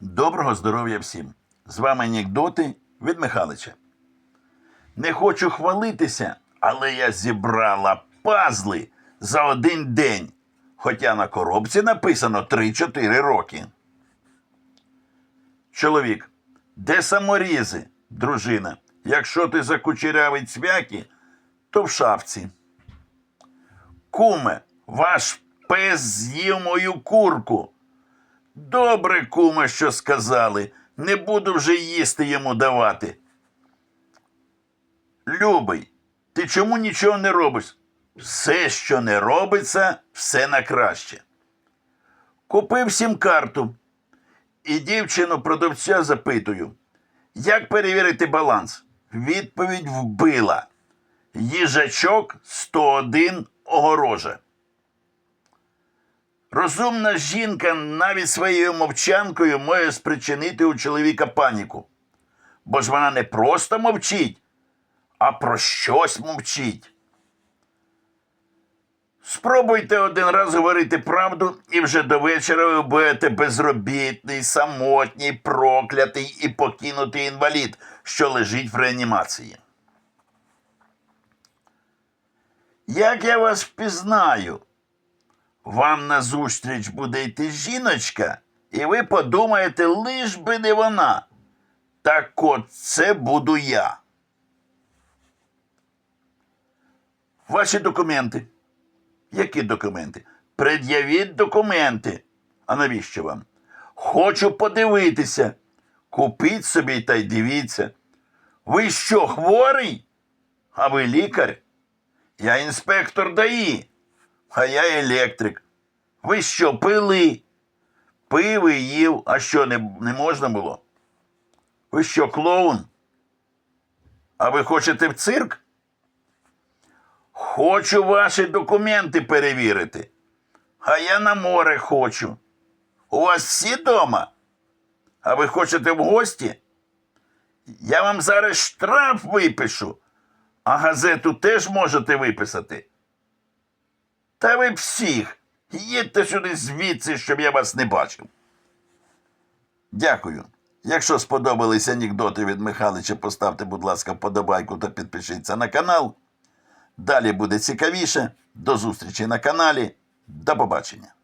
Доброго здоров'я всім! З вами анекдоти від Михалича. Не хочу хвалитися, але я зібрала пазли за один день. Хоча на коробці написано 3-4 роки. Чоловік. Де саморізи, дружина? Якщо ти закучерявий цвяки, то в шафці. Куме, ваш пес з'їв мою курку. Добре, куме, що сказали. Не буду вже їсти йому давати. Любий, ти чому нічого не робиш? Все, що не робиться, все на краще. Купив сім карту і дівчину продавця запитую, як перевірити баланс? Відповідь вбила. Їжачок 101 огорожа. Розумна жінка навіть своєю мовчанкою може спричинити у чоловіка паніку. Бо ж вона не просто мовчить, а про щось мовчить. Спробуйте один раз говорити правду, і вже до вечора ви будете безробітний, самотній, проклятий і покинутий інвалід, що лежить в реанімації. Як я вас впізнаю? Вам назустріч буде йти жіночка, і ви подумаєте, лиш би не вона. Так от це буду я. Ваші документи. Які документи? Пред'явіть документи. А навіщо вам? Хочу подивитися. Купіть собі та й дивіться. Ви що, хворий? А ви лікар? Я інспектор ДАІ, а я електрик. Ви що, пили? Пив їв, а що, не, не можна було? Ви що, клоун? А ви хочете в цирк? Хочу ваші документи перевірити. А я на море хочу. У вас всі дома? А ви хочете в гості? Я вам зараз штраф випишу, а газету теж можете виписати. Та ви всіх. Їдьте сюди звідси, щоб я вас не бачив. Дякую. Якщо сподобались анекдоти від Михайлича, поставте, будь ласка, вподобайку та підпишіться на канал. Далі буде цікавіше. До зустрічі на каналі. До побачення.